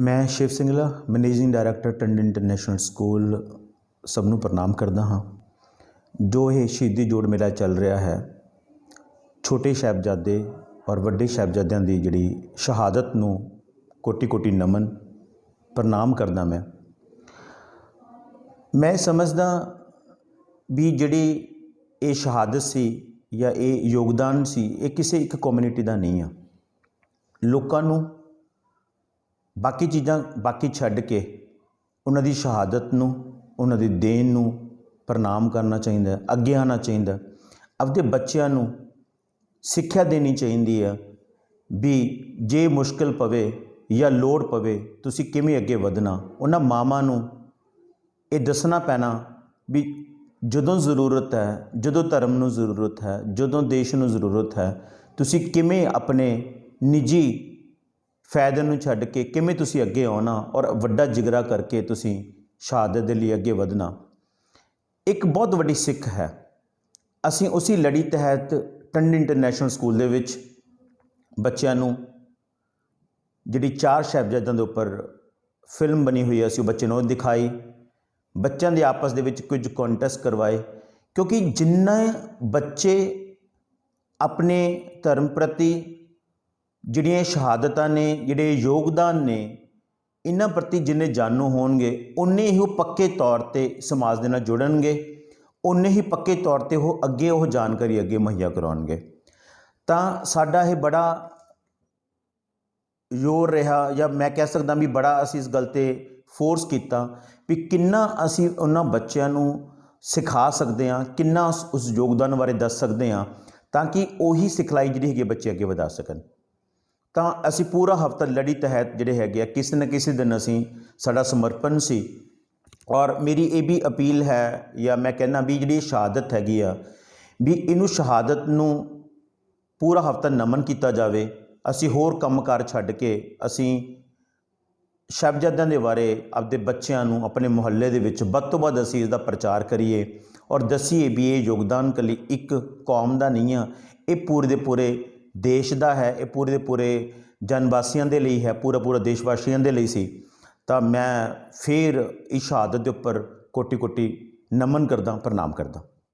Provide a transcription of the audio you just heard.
ਮੈਂ Shiv Singla managing director Tand international school, ਸਭ ਨੂੰ ਪ੍ਰਣਾਮ ਕਰਦਾ ਹਾਂ। ਜੋ ਇਹ ਸ਼ਹੀਦੀ ਜੋੜ ਮੇਲਾ ਚੱਲ ਰਿਹਾ ਹੈ, ਛੋਟੇ ਸਾਹਿਬਜ਼ਾਦੇ ਔਰ ਵੱਡੇ ਸਾਹਿਬਜ਼ਾਦਿਆਂ ਦੀ ਜਿਹੜੀ ਸ਼ਹਾਦਤ ਨੂੰ ਕੋਟੀ ਕੋਟੀ ਨਮਨ, ਪ੍ਰਣਾਮ ਕਰਦਾ ਮੈਂ। ਮੈਂ ਸਮਝਦਾ ਵੀ ਜਿਹੜੀ ਇਹ ਸ਼ਹਾਦਤ ਸੀ ਜਾਂ ਇਹ ਯੋਗਦਾਨ ਸੀ, ਇਹ ਕਿਸੇ ਇੱਕ ਕਮਿਊਨਿਟੀ ਦਾ ਨਹੀਂ ਆ। ਲੋਕਾਂ ਨੂੰ ਬਾਕੀ ਚੀਜ਼ਾਂ ਬਾਕੀ ਛੱਡ ਕੇ ਉਹਨਾਂ ਦੀ ਸ਼ਹਾਦਤ ਨੂੰ, ਉਹਨਾਂ ਦੀ ਦੇਣ ਨੂੰ ਪ੍ਰਣਾਮ ਕਰਨਾ ਚਾਹੀਦਾ, ਅੱਗੇ ਆਉਣਾ ਚਾਹੀਦਾ। ਆਪਦੇ ਬੱਚਿਆਂ ਨੂੰ ਸਿੱਖਿਆ ਦੇਣੀ ਚਾਹੀਦੀ ਹੈ ਵੀ ਜੇ ਮੁਸ਼ਕਲ ਪਵੇ ਜਾਂ ਲੋੜ ਪਵੇ ਤੁਸੀਂ ਕਿਵੇਂ ਅੱਗੇ ਵਧਣਾ। ਉਹਨਾਂ ਮਾਵਾਂ ਨੂੰ ਇਹ ਦੱਸਣਾ ਪੈਣਾ ਵੀ ਜਦੋਂ ਜ਼ਰੂਰਤ ਹੈ, ਜਦੋਂ ਧਰਮ ਨੂੰ ਜ਼ਰੂਰਤ ਹੈ, ਜਦੋਂ ਦੇਸ਼ ਨੂੰ ਜ਼ਰੂਰਤ ਹੈ, ਤੁਸੀਂ ਕਿਵੇਂ ਆਪਣੇ ਨਿੱਜੀ ਫਾਇਦੇ ਨੂੰ ਛੱਡ ਕੇ ਕਿਵੇਂ ਤੁਸੀਂ ਅੱਗੇ ਆਉਣਾ ਔਰ ਵੱਡਾ ਜਿਗਰਾ ਕਰਕੇ ਤੁਸੀਂ ਸ਼ਹਾਦਤ ਦੇ ਲਈ ਅੱਗੇ ਵਧਣਾ। ਇੱਕ ਬਹੁਤ ਵੱਡੀ ਸਿੱਖ ਹੈ। ਅਸੀਂ ਉਸੇ ਲੜੀ ਤਹਿਤ ਟੰਡ ਇੰਟਰਨੈਸ਼ਨਲ ਸਕੂਲ ਦੇ ਵਿੱਚ ਬੱਚਿਆਂ ਨੂੰ ਜਿਹੜੀ ਚਾਰ ਸਾਹਿਬਜ਼ਾਦਿਆਂ ਦੇ ਉੱਪਰ ਫਿਲਮ ਬਣੀ ਹੋਈ ਹੈ, ਅਸੀਂ ਉਹ ਬੱਚੇ ਨੂੰ ਦਿਖਾਈ। ਬੱਚਿਆਂ ਦੇ ਆਪਸ ਦੇ ਵਿੱਚ ਕੁਝ ਕੰਟੈਸਟ ਕਰਵਾਏ। ਕਿਉਂਕਿ ਜਿੰਨਾ ਬੱਚੇ ਆਪਣੇ ਧਰਮ ਪ੍ਰਤੀ ਜਿਹੜੀਆਂ ਸ਼ਹਾਦਤਾਂ ਨੇ, ਜਿਹੜੇ ਯੋਗਦਾਨ ਨੇ, ਇਹਨਾਂ ਪ੍ਰਤੀ ਜਿੰਨੇ ਜਾਣੂ ਹੋਣਗੇ ਉਨੇ ਹੀ ਉਹ ਪੱਕੇ ਤੌਰ ਤੇ ਸਮਾਜ ਦੇ ਨਾਲ ਜੁੜਨਗੇ ਉਨੇ ਹੀ ਪੱਕੇ ਤੌਰ ਤੇ ਉਹ ਅੱਗੇ ਉਹ ਜਾਣਕਾਰੀ ਅੱਗੇ ਮੁਹੱਈਆ ਕਰਾਉਣਗੇ। ਤਾਂ ਸਾਡਾ ਇਹ ਬੜਾ ਜ਼ੋਰ ਰਿਹਾ ਜਾਂ ਮੈਂ ਕਹਿ ਸਕਦਾ ਵੀ ਬੜਾ ਅਸੀਂ ਇਸ ਗੱਲ ਤੇ ਫੋਰਸ ਕੀਤਾ ਵੀ ਕਿੰਨਾ ਅਸੀਂ ਉਹਨਾਂ ਬੱਚਿਆਂ ਨੂੰ ਸਿਖਾ ਸਕਦੇ ਹਾਂ, ਕਿੰਨਾ ਉਸ- ਉਸ ਯੋਗਦਾਨ ਬਾਰੇ ਦੱਸ ਸਕਦੇ ਹਾਂ, ਤਾਂ ਕਿ ਉਹੀ ਸਿਖਲਾਈ ਜਿਹੜੀ ਹੈਗੀ ਹੈ ਬੱਚੇ ਅੱਗੇ ਵਧਾ ਸਕਣ। ਤਾਂ ਅਸੀਂ ਪੂਰਾ ਹਫਤਾ ਲੜੀ ਤਹਿਤ ਜਿਹੜੇ ਹੈਗੇ ਆ, ਕਿਸੇ ਨਾ ਕਿਸੇ ਦਿਨ ਅਸੀਂ ਸਾਡਾ ਸਮਰਪਣ ਸੀ। ਔਰ ਮੇਰੀ ਇਹ ਵੀ ਅਪੀਲ ਹੈ ਜਾਂ ਮੈਂ ਕਹਿੰਦਾ ਵੀ ਜਿਹੜੀ ਸ਼ਹਾਦਤ ਹੈਗੀ ਆ, ਵੀ ਇਹਨੂੰ ਸ਼ਹਾਦਤ ਨੂੰ ਪੂਰਾ ਹਫਤਾ ਨਮਨ ਕੀਤਾ ਜਾਵੇ। ਅਸੀਂ ਹੋਰ ਕੰਮਕਾਰ ਛੱਡ ਕੇ ਅਸੀਂ ਸਾਹਿਬਜ਼ਾਦਿਆਂ ਦੇ ਬਾਰੇ ਆਪਦੇ ਬੱਚਿਆਂ ਨੂੰ ਆਪਣੇ ਮੁਹੱਲੇ ਦੇ ਵਿੱਚ ਵੱਧ ਤੋਂ ਵੱਧ ਅਸੀਂ ਇਸ ਦਾ ਪ੍ਰਚਾਰ ਕਰੀਏ ਔਰ ਦੱਸੀਏ ਵੀ ਇਹ ਯੋਗਦਾਨ ਕੱਲੀ ਇੱਕ ਕੌਮ ਦਾ ਨਹੀਂ ਆ, ਇਹ ਪੂਰੇ ਦੇ ਪੂਰੇ ਦੇਸ਼ ਦਾ ਹੈ, ਇਹ ਪੂਰੇ ਦੇ ਪੂਰੇ ਜਨ ਵਾਸੀਆਂ ਦੇ ਲਈ ਹੈ, ਪੂਰਾ ਪੂਰਾ ਦੇਸ਼ ਵਾਸੀਆਂ ਦੇ ਲਈ ਸੀ। ਤਾਂ ਮੈਂ ਫਿਰ ਇਸ ਸ਼ਹਾਦਤ ਦੇ ਉੱਪਰ ਕੋਟੀ ਕੋਟੀ ਨਮਨ ਕਰਦਾ, ਪ੍ਰਣਾਮ ਕਰਦਾ।